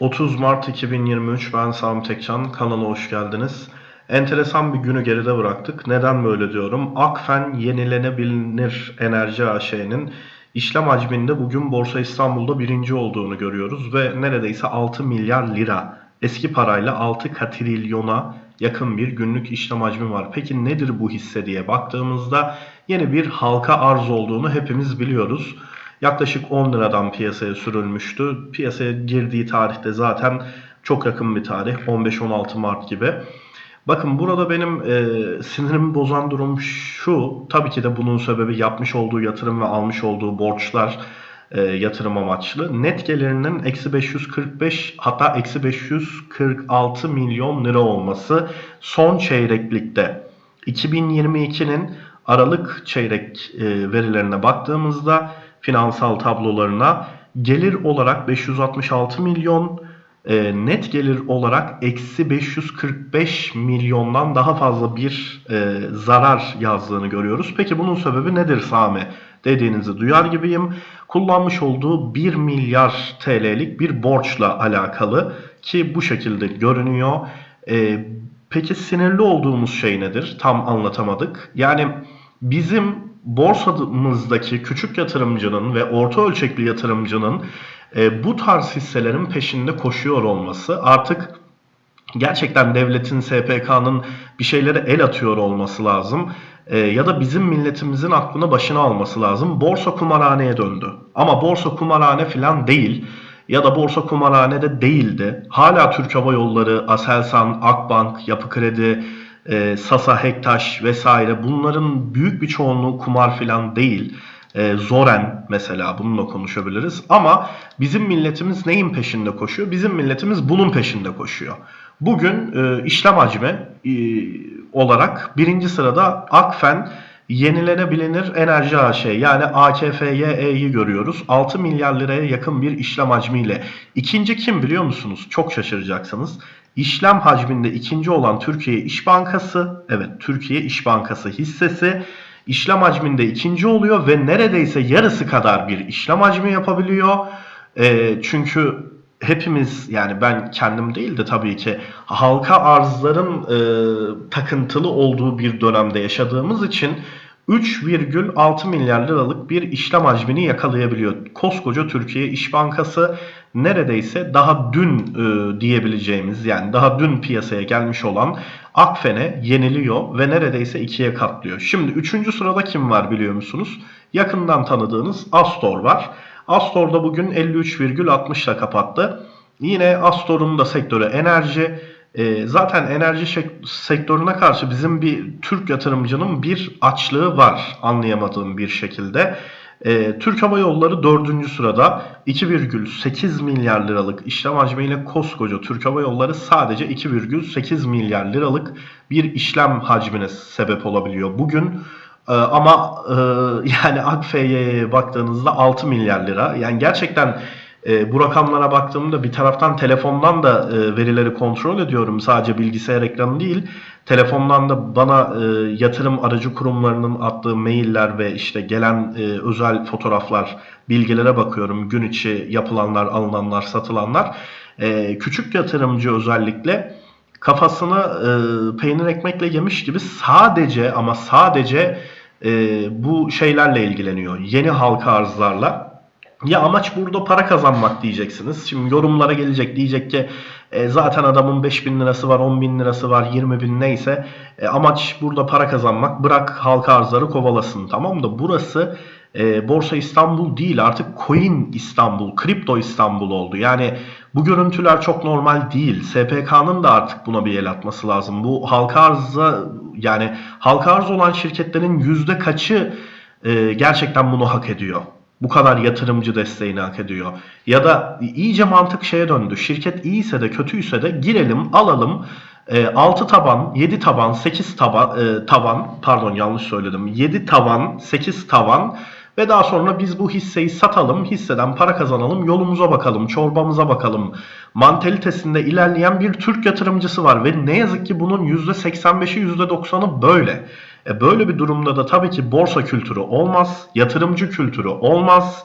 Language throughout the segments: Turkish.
30 Mart 2023 ben Sami Tekcan kanala hoş geldiniz. Enteresan bir günü geride bıraktık. Neden böyle diyorum? Akfen Yenilenebilir Enerji AŞ'nin işlem hacminde bugün Borsa İstanbul'da birinci olduğunu görüyoruz ve neredeyse 6 milyar lira eski parayla 6 katrilyona yakın bir günlük işlem hacmi var. Peki nedir bu hisse diye baktığımızda yeni bir halka arz olduğunu hepimiz biliyoruz. Yaklaşık 10 liradan piyasaya sürülmüştü. Piyasaya girdiği tarihte zaten çok yakın bir tarih. 15-16 Mart gibi. Bakın burada benim e, sinirimi bozan durum şu. Tabii ki de bunun sebebi yapmış olduğu yatırım ve almış olduğu borçlar e, yatırım amaçlı. Net gelirinin eksi 545 hatta eksi 546 milyon lira olması son çeyreklikte. 2022'nin Aralık çeyrek e, verilerine baktığımızda finansal tablolarına gelir olarak 566 milyon, e, net gelir olarak eksi 545 milyondan daha fazla bir e, zarar yazdığını görüyoruz. Peki bunun sebebi nedir Sami? Dediğinizi duyar gibiyim. Kullanmış olduğu 1 milyar TL'lik bir borçla alakalı ki bu şekilde görünüyor. E, peki sinirli olduğumuz şey nedir? Tam anlatamadık. Yani bizim borsamızdaki küçük yatırımcının ve orta ölçekli yatırımcının e, bu tarz hisselerin peşinde koşuyor olması artık gerçekten devletin SPK'nın bir şeylere el atıyor olması lazım. E, ya da bizim milletimizin aklını başına alması lazım. Borsa kumarhaneye döndü. Ama borsa kumarhane falan değil ya da borsa kumarhane de değildi. Hala Türk Hava Yolları, Aselsan, Akbank, Yapı Kredi, e, Sasa, Hektaş vesaire bunların büyük bir çoğunluğu kumar filan değil. E, Zoren mesela bununla konuşabiliriz. Ama bizim milletimiz neyin peşinde koşuyor? Bizim milletimiz bunun peşinde koşuyor. Bugün e, işlem hacmi e, olarak birinci sırada Akfen Yenilenebilir Enerji AŞ yani AKFYE'yi görüyoruz. 6 milyar liraya yakın bir işlem hacmiyle. İkinci kim biliyor musunuz? Çok şaşıracaksınız. İşlem hacminde ikinci olan Türkiye İş Bankası, evet Türkiye İş Bankası hissesi işlem hacminde ikinci oluyor ve neredeyse yarısı kadar bir işlem hacmi yapabiliyor. E, çünkü hepimiz yani ben kendim değil de tabii ki halka arzların e, takıntılı olduğu bir dönemde yaşadığımız için 3,6 milyar liralık bir işlem hacmini yakalayabiliyor. Koskoca Türkiye İş Bankası neredeyse daha dün e, diyebileceğimiz yani daha dün piyasaya gelmiş olan Akfen'e yeniliyor ve neredeyse ikiye katlıyor. Şimdi üçüncü sırada kim var biliyor musunuz? Yakından tanıdığınız Astor var. Astor da bugün 53,60 ile kapattı. Yine Astor'un da sektörü enerji. E, zaten enerji sektörüne karşı bizim bir Türk yatırımcının bir açlığı var anlayamadığım bir şekilde. E, Türk Hava Yolları 4. sırada 2,8 milyar liralık işlem hacmiyle koskoca Türk Hava Yolları sadece 2,8 milyar liralık bir işlem hacmine sebep olabiliyor. Bugün e, ama e, yani Akfe'ye baktığınızda 6 milyar lira. Yani gerçekten e, bu rakamlara baktığımda bir taraftan telefondan da e, verileri kontrol ediyorum. Sadece bilgisayar ekranı değil. Telefondan da bana e, yatırım aracı kurumlarının attığı mailler ve işte gelen e, özel fotoğraflar, bilgilere bakıyorum. Gün içi yapılanlar, alınanlar, satılanlar. E, küçük yatırımcı özellikle kafasını e, peynir ekmekle yemiş gibi sadece ama sadece e, bu şeylerle ilgileniyor. Yeni halka arzlarla. Ya amaç burada para kazanmak diyeceksiniz. Şimdi yorumlara gelecek diyecek ki e, zaten adamın 5 bin lirası var, 10 bin lirası var, 20 bin neyse. E, amaç burada para kazanmak. Bırak halka arzları kovalasın tamam da burası e, Borsa İstanbul değil artık Coin İstanbul, Kripto İstanbul oldu. Yani bu görüntüler çok normal değil. SPK'nın da artık buna bir el atması lazım. Bu halka arza yani halka arz olan şirketlerin yüzde kaçı e, gerçekten bunu hak ediyor? Bu kadar yatırımcı desteğini hak ediyor. Ya da iyice mantık şeye döndü. Şirket iyiyse de kötüyse de girelim, alalım. E, 6 taban, 7 taban, 8 taban, e, tavan, pardon yanlış söyledim. 7 tavan, 8 tavan ve daha sonra biz bu hisseyi satalım, hisseden para kazanalım, yolumuza bakalım, çorbamıza bakalım. Mantalitesinde ilerleyen bir Türk yatırımcısı var ve ne yazık ki bunun %85'i %90'ı böyle. E böyle bir durumda da tabii ki borsa kültürü olmaz, yatırımcı kültürü olmaz.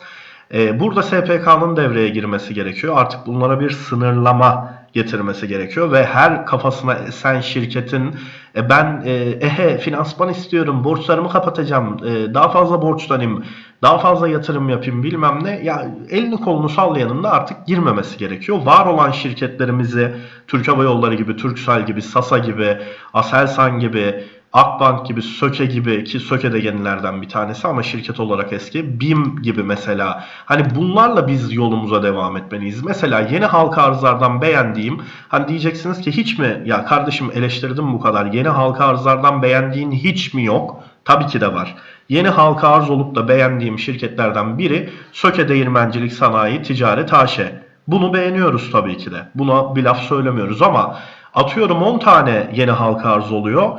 E, burada SPK'nın devreye girmesi gerekiyor. Artık bunlara bir sınırlama getirmesi gerekiyor ve her kafasına esen şirketin e, ben e, ehe finansman istiyorum, borçlarımı kapatacağım, e, daha fazla borçlanayım, daha fazla yatırım yapayım bilmem ne. Ya elini kolunu sallayanın da artık girmemesi gerekiyor. Var olan şirketlerimizi Türk Hava Yolları gibi, Turkcell gibi, Sasa gibi, Aselsan gibi, Akbank gibi, Söke gibi ki Söke de yenilerden bir tanesi ama şirket olarak eski. BİM gibi mesela. Hani bunlarla biz yolumuza devam etmeliyiz. Mesela yeni halka arzlardan beğendiğim hani diyeceksiniz ki hiç mi ya kardeşim eleştirdim bu kadar. Yeni halka arzlardan beğendiğin hiç mi yok? Tabii ki de var. Yeni halka arz olup da beğendiğim şirketlerden biri Söke Değirmencilik Sanayi Ticaret AŞ. Bunu beğeniyoruz tabii ki de. Buna bir laf söylemiyoruz ama atıyorum 10 tane yeni halka arz oluyor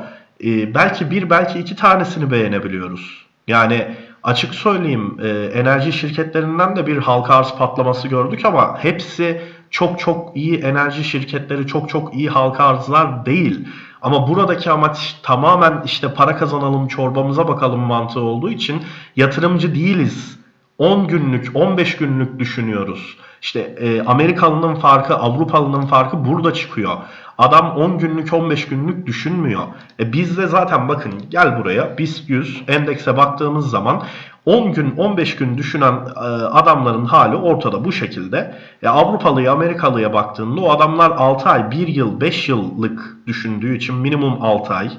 e, belki bir belki iki tanesini beğenebiliyoruz. Yani açık söyleyeyim e, enerji şirketlerinden de bir halka arz patlaması gördük ama hepsi çok çok iyi enerji şirketleri çok çok iyi halka arzlar değil. Ama buradaki amaç tamamen işte para kazanalım çorbamıza bakalım mantığı olduğu için yatırımcı değiliz. 10 günlük 15 günlük düşünüyoruz. İşte e, Amerikalının farkı Avrupalının farkı burada çıkıyor. Adam 10 günlük 15 günlük düşünmüyor. E biz de zaten bakın gel buraya BIST 100 endekse baktığımız zaman 10 gün 15 gün düşünen e, adamların hali ortada bu şekilde. E, Avrupalıya Amerikalıya baktığında o adamlar 6 ay 1 yıl 5 yıllık düşündüğü için minimum 6 ay.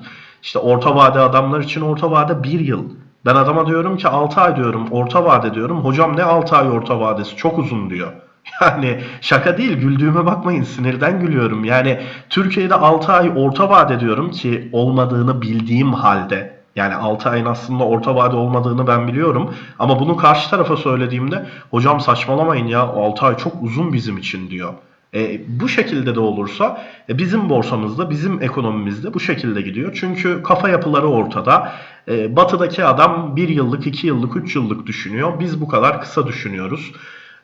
İşte orta vade adamlar için orta vade 1 yıl. Ben adama diyorum ki 6 ay diyorum orta vade diyorum. Hocam ne 6 ay orta vadesi çok uzun diyor. Yani şaka değil güldüğüme bakmayın sinirden gülüyorum. Yani Türkiye'de 6 ay orta vade diyorum ki olmadığını bildiğim halde. Yani 6 ayın aslında orta vade olmadığını ben biliyorum. Ama bunu karşı tarafa söylediğimde hocam saçmalamayın ya 6 ay çok uzun bizim için diyor. E, bu şekilde de olursa e, bizim borsamızda, bizim ekonomimizde bu şekilde gidiyor. Çünkü kafa yapıları ortada. E, batıdaki adam 1 yıllık, 2 yıllık, 3 yıllık düşünüyor. Biz bu kadar kısa düşünüyoruz.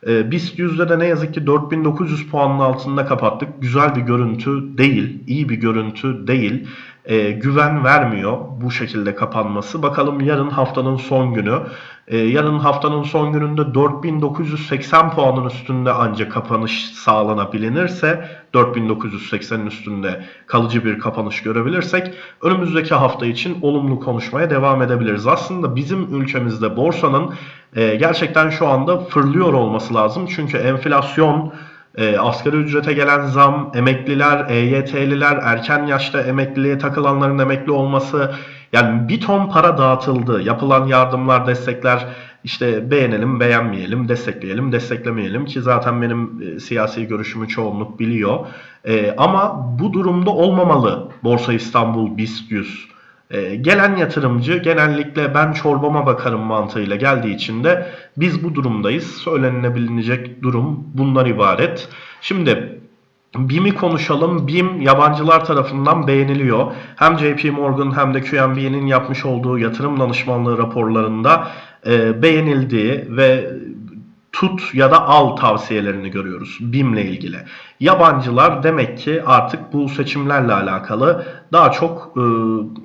E, BIST yüzde de ne yazık ki 4900 puanın altında kapattık. Güzel bir görüntü değil, iyi bir görüntü değil. E, güven vermiyor bu şekilde kapanması. Bakalım yarın haftanın son günü. E, yarın haftanın son gününde 4980 puanın üstünde ancak kapanış sağlanabilirse 4980'in üstünde kalıcı bir kapanış görebilirsek önümüzdeki hafta için olumlu konuşmaya devam edebiliriz. Aslında bizim ülkemizde borsanın e, gerçekten şu anda fırlıyor olması lazım. Çünkü enflasyon, e, asgari ücrete gelen zam, emekliler, EYT'liler, erken yaşta emekliliğe takılanların emekli olması yani bir ton para dağıtıldı. Yapılan yardımlar, destekler işte beğenelim, beğenmeyelim, destekleyelim, desteklemeyelim ki zaten benim e, siyasi görüşümü çoğunluk biliyor. E, ama bu durumda olmamalı Borsa İstanbul BIST 100. E, gelen yatırımcı genellikle ben çorbama bakarım mantığıyla geldiği için de biz bu durumdayız. Söylenilebilecek durum bundan ibaret. Şimdi BİM'i konuşalım. BİM yabancılar tarafından beğeniliyor. Hem JP Morgan hem de QNB'nin yapmış olduğu yatırım danışmanlığı raporlarında e, beğenildiği ve tut ya da al tavsiyelerini görüyoruz BİM'le ilgili. Yabancılar demek ki artık bu seçimlerle alakalı daha çok e,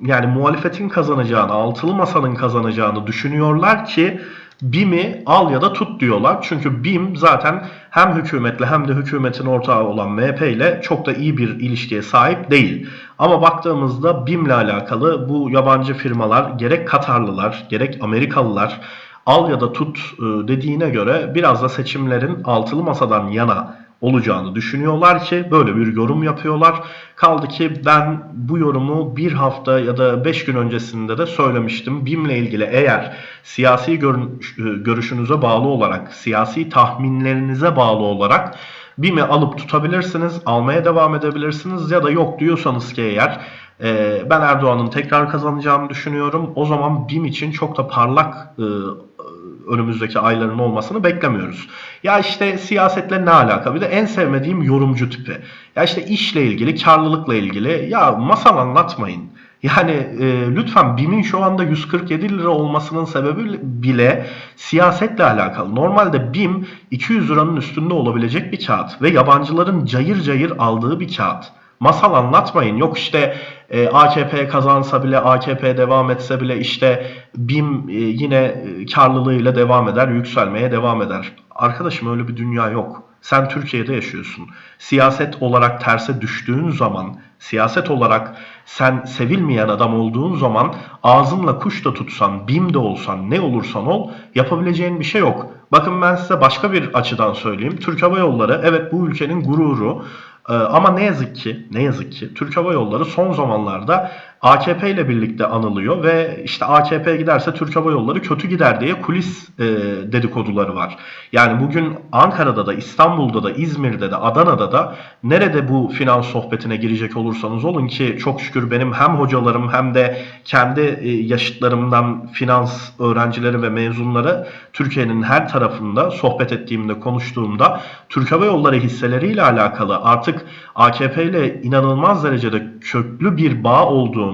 yani muhalefetin kazanacağını, altılı masanın kazanacağını düşünüyorlar ki BİM'i al ya da tut diyorlar. Çünkü BİM zaten hem hükümetle hem de hükümetin ortağı olan MHP ile çok da iyi bir ilişkiye sahip değil. Ama baktığımızda BİM'le alakalı bu yabancı firmalar gerek Katarlılar gerek Amerikalılar al ya da tut e, dediğine göre biraz da seçimlerin altılı masadan yana olacağını düşünüyorlar ki böyle bir yorum yapıyorlar. Kaldı ki ben bu yorumu bir hafta ya da beş gün öncesinde de söylemiştim. BİM'le ilgili eğer siyasi e, görüşünüze bağlı olarak, siyasi tahminlerinize bağlı olarak BİM'i alıp tutabilirsiniz, almaya devam edebilirsiniz ya da yok diyorsanız ki eğer e, ben Erdoğan'ın tekrar kazanacağını düşünüyorum. O zaman BİM için çok da parlak e, önümüzdeki ayların olmasını beklemiyoruz. Ya işte siyasetle ne alaka? Bir de en sevmediğim yorumcu tipi. Ya işte işle ilgili, karlılıkla ilgili ya masal anlatmayın. Yani e, lütfen BİM'in şu anda 147 lira olmasının sebebi bile siyasetle alakalı. Normalde BİM 200 liranın üstünde olabilecek bir kağıt ve yabancıların cayır cayır aldığı bir kağıt. Masal anlatmayın. Yok işte e, AKP kazansa bile, AKP devam etse bile işte BİM e, yine e, karlılığıyla devam eder, yükselmeye devam eder. Arkadaşım öyle bir dünya yok. Sen Türkiye'de yaşıyorsun. Siyaset olarak terse düştüğün zaman, siyaset olarak sen sevilmeyen adam olduğun zaman ağzınla kuş da tutsan, bim de olsan, ne olursan ol yapabileceğin bir şey yok. Bakın ben size başka bir açıdan söyleyeyim. Türk Hava Yolları evet bu ülkenin gururu. Ee, ama ne yazık ki, ne yazık ki Türk Hava Yolları son zamanlarda AKP ile birlikte anılıyor ve işte AKP giderse Türk Hava Yolları kötü gider diye kulis e, dedikoduları var. Yani bugün Ankara'da da, İstanbul'da da, İzmir'de de, Adana'da da nerede bu finans sohbetine girecek olursanız olun ki çok şükür benim hem hocalarım hem de kendi e, yaşıtlarımdan finans öğrencileri ve mezunları Türkiye'nin her tarafında sohbet ettiğimde, konuştuğumda Türk Hava Yolları hisseleriyle alakalı artık AKP ile inanılmaz derecede köklü bir bağ olduğunu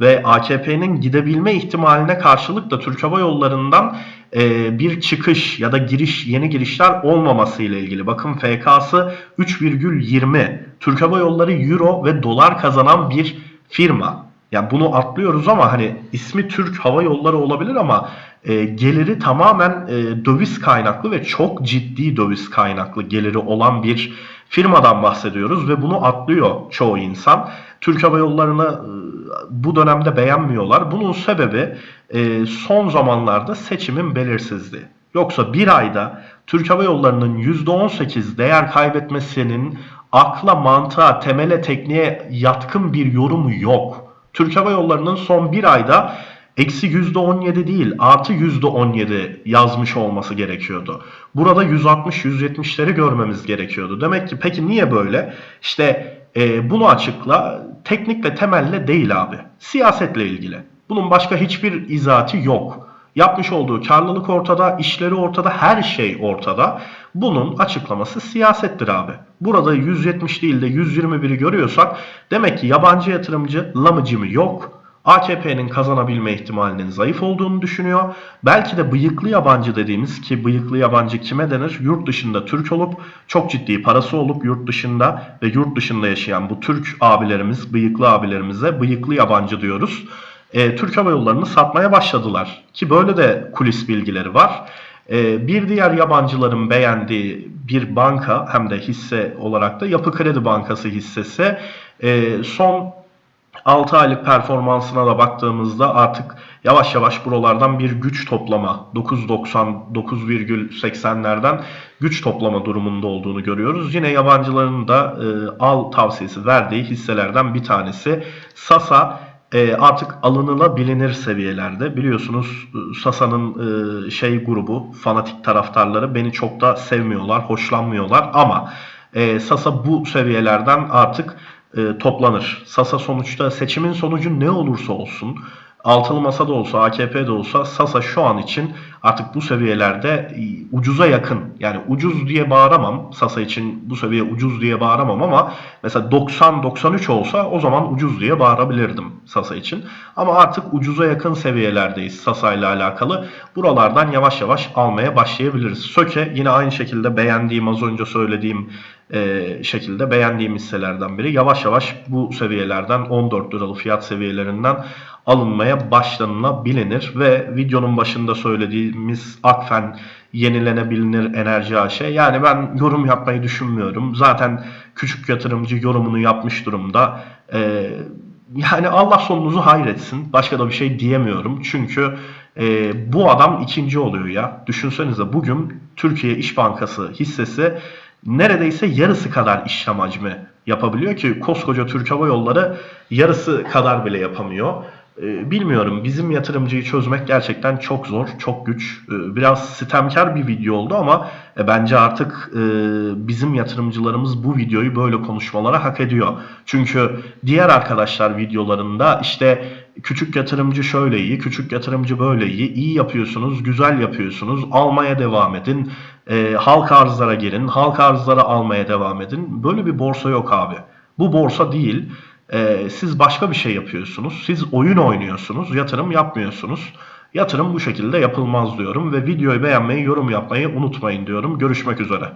ve AKP'nin gidebilme ihtimaline karşılık da Türk Hava Yolları'ndan e, bir çıkış ya da giriş yeni girişler olmaması ile ilgili. Bakın FK'sı 3,20. Türk Hava Yolları euro ve dolar kazanan bir firma. Yani bunu atlıyoruz ama hani ismi Türk Hava Yolları olabilir ama e, geliri tamamen e, döviz kaynaklı ve çok ciddi döviz kaynaklı geliri olan bir firmadan bahsediyoruz ve bunu atlıyor çoğu insan. Türk Hava Yolları'nı e, bu dönemde beğenmiyorlar. Bunun sebebi e, son zamanlarda seçimin belirsizliği. Yoksa bir ayda Türk Hava Yolları'nın %18 değer kaybetmesinin akla, mantığa, temele, tekniğe yatkın bir yorumu yok. Türk Hava Yolları'nın son bir ayda eksi %17 değil artı %17 yazmış olması gerekiyordu. Burada 160-170'leri görmemiz gerekiyordu. Demek ki peki niye böyle? İşte e, bunu açıkla teknik ve temelle değil abi. Siyasetle ilgili. Bunun başka hiçbir izahatı yok. Yapmış olduğu karlılık ortada, işleri ortada, her şey ortada. Bunun açıklaması siyasettir abi. Burada 170 değil de 121'i görüyorsak demek ki yabancı yatırımcı lamıcımı yok. AKP'nin kazanabilme ihtimalinin zayıf olduğunu düşünüyor. Belki de bıyıklı yabancı dediğimiz ki bıyıklı yabancı kime denir? Yurt dışında Türk olup çok ciddi parası olup yurt dışında ve yurt dışında yaşayan bu Türk abilerimiz, bıyıklı abilerimize bıyıklı yabancı diyoruz. E, Türk Hava Yolları'nı satmaya başladılar. Ki böyle de kulis bilgileri var. E, bir diğer yabancıların beğendiği bir banka hem de hisse olarak da Yapı Kredi Bankası hissesi e, son 6 aylık performansına da baktığımızda artık yavaş yavaş buralardan bir güç toplama 9.90 9,80'lerden güç toplama durumunda olduğunu görüyoruz. Yine yabancıların da e, al tavsiyesi verdiği hisselerden bir tanesi Sasa e, artık alınılabilir seviyelerde. Biliyorsunuz e, Sasa'nın e, şey grubu fanatik taraftarları beni çok da sevmiyorlar, hoşlanmıyorlar ama e, Sasa bu seviyelerden artık toplanır. Sasa sonuçta seçimin sonucu ne olursa olsun altılı masa da olsa AKP de olsa Sasa şu an için artık bu seviyelerde e, ucuza yakın. Yani ucuz diye bağıramam. Sasa için bu seviye ucuz diye bağıramam ama mesela 90-93 olsa o zaman ucuz diye bağırabilirdim Sasa için. Ama artık ucuza yakın seviyelerdeyiz Sasa ile alakalı. Buralardan yavaş yavaş almaya başlayabiliriz. Söke yine aynı şekilde beğendiğim az önce söylediğim e, şekilde beğendiğim hisselerden biri. Yavaş yavaş bu seviyelerden 14 liralı fiyat seviyelerinden alınmaya başlanılabilir ve videonun başında söylediğimiz Akfen yenilenebilir enerji AŞ. Yani ben yorum yapmayı düşünmüyorum. Zaten küçük yatırımcı yorumunu yapmış durumda. Ee, yani Allah sonunuzu hayretsin. Başka da bir şey diyemiyorum. Çünkü e, bu adam ikinci oluyor ya. Düşünsenize bugün Türkiye İş Bankası hissesi neredeyse yarısı kadar işlem hacmi yapabiliyor ki koskoca Türk Hava Yolları yarısı kadar bile yapamıyor. Ee, bilmiyorum bizim yatırımcıyı çözmek gerçekten çok zor, çok güç. Ee, biraz sitemkar bir video oldu ama e, bence artık e, bizim yatırımcılarımız bu videoyu böyle konuşmalara hak ediyor. Çünkü diğer arkadaşlar videolarında işte küçük yatırımcı şöyle iyi, küçük yatırımcı böyle iyi, iyi yapıyorsunuz, güzel yapıyorsunuz, almaya devam edin, e, halk arzlara girin, halk arzlara almaya devam edin. Böyle bir borsa yok abi. Bu borsa değil. E, siz başka bir şey yapıyorsunuz. Siz oyun oynuyorsunuz, yatırım yapmıyorsunuz. Yatırım bu şekilde yapılmaz diyorum ve videoyu beğenmeyi, yorum yapmayı unutmayın diyorum. Görüşmek üzere.